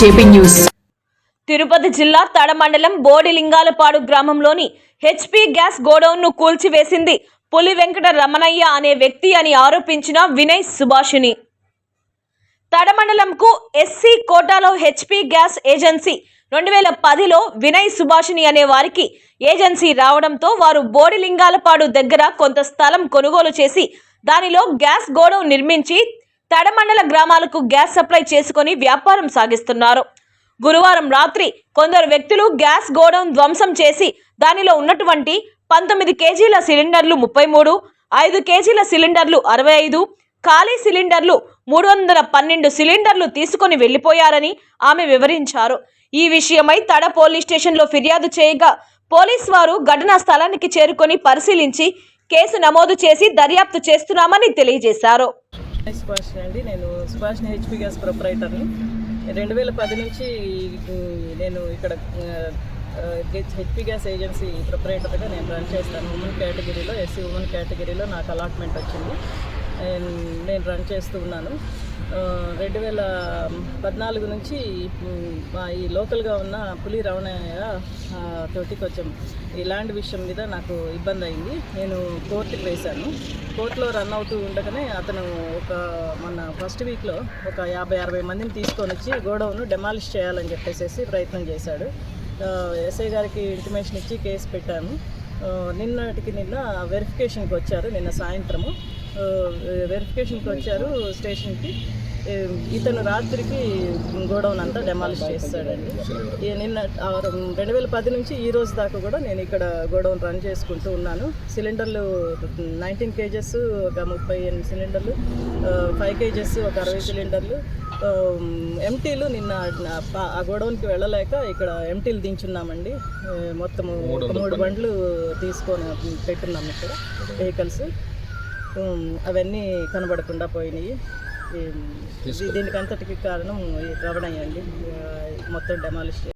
JP news. Tirupati జిల్లా తడ మండలం బోడిలింగాలపాడు గ్రామంలోని హెచ్పి గ్యాస్ గోడౌన్ను కూల్చివేసింది పులి వెంకట రమణయ్య అనే వ్యక్తి అని ఆరోపించిన వినయ్ సుభాషిని తడమండలంకు ఎస్సీ కోటాలో హెచ్పి గ్యాస్ ఏజెన్సీ రెండు వేల పదిలో వినయ్ సుభాషిని అనే వారికి ఏజెన్సీ రావడంతో వారు బోడిలింగాలపాడు దగ్గర కొంత స్థలం కొనుగోలు చేసి దానిలో గ్యాస్ గోడౌన్ నిర్మించి తడమండల గ్రామాలకు గ్యాస్ సప్లై చేసుకొని వ్యాపారం సాగిస్తున్నారు. గురువారం రాత్రి కొందరు వ్యక్తులు గ్యాస్ గోడౌన్ ధ్వంసం చేసి దానిలో ఉన్నటువంటి పంతొమ్మిది కేజీల సిలిండర్లు ముప్పై మూడు ఐదు కేజీల సిలిండర్లు అరవై ఐదు ఖాళీ సిలిండర్లు మూడు వందల పన్నెండు సిలిండర్లు తీసుకొని వెళ్ళిపోయారని ఆమె వివరించారు. ఈ విషయమై తడ పోలీస్ స్టేషన్లో ఫిర్యాదు చేయగా పోలీస్ వారు ఘటనా స్థలానికి చేరుకొని పరిశీలించి కేసు నమోదు చేసి దర్యాప్తు చేస్తున్నామని తెలియజేశారు. సుభాష్ అండి. నేను సుభాష్ హెచ్పి గ్యాస్ ప్రొపరైటర్ని రెండు వేల పది నుంచి నేను ఇక్కడ హెచ్పి గ్యాస్ ఏజెన్సీ ప్రొపరేటర్గా నేను రన్ చేస్తాను. ఉమెన్ కేటగిరీలో ఎస్సీ ఉమెన్ కేటగిరీలో నాకు అలాట్మెంట్ వచ్చింది. నేను- రన్ చేస్తూ ఉన్నాను. రెండు వేల పద్నాలుగు నుంచి మా ఈ లోకల్గా ఉన్న పులి రవణయ్య తోటి కొంచెం ఈ ల్యాండ్ విషయం మీద నాకు ఇబ్బంది అయింది నేను కోర్టుకు వేశాను. కోర్టులో రన్ అవుతూ ఉండగానే అతను ఒక మన ఫస్ట్ వీక్లో ఒక యాభై అరవై మందిని తీసుకొని వచ్చి గోడౌన్ డెమాలిష్ చేయాలని చెప్పేసి ప్రయత్నం చేశాడు. ఎస్ఐ గారికి ఇంటిమేషన్ ఇచ్చి కేసు పెట్టాను. నిన్నటికి నిన్న వెరిఫికేషన్కి వచ్చారు నిన్న సాయంత్రము. వెరిఫికేషన్కి వచ్చారు స్టేషన్కి. ఇతను రాత్రికి గోడౌన్ అంతా డెమాలిష్ చేస్తాడండి. నిన్న రెండు వేల పది నుంచి ఈ రోజు దాకా కూడా నేను ఇక్కడ గోడౌన్ రన్ చేసుకుంటూ ఉన్నాను. సిలిండర్లు నైన్టీన్ కేజెస్ ఒక ముప్పై ఎనిమిది సిలిండర్లు ఫైవ్ కేజెస్ ఒక అరవై సిలిండర్లు ఎంటీలు నిన్న ఆ గోడౌన్కి వెళ్ళలేక ఇక్కడ ఎంటీలు దించున్నామండి. మొత్తము మూడు బండ్లు తీసుకొని పెట్టున్నాం ఇక్కడ వెహికల్స్ అవన్నీ కనబడకుండా పోయినాయి. ఈ- దీనికి అంతటికి కారణం ఈ రవణయ్య అండి. మొత్తం డెమాలిష్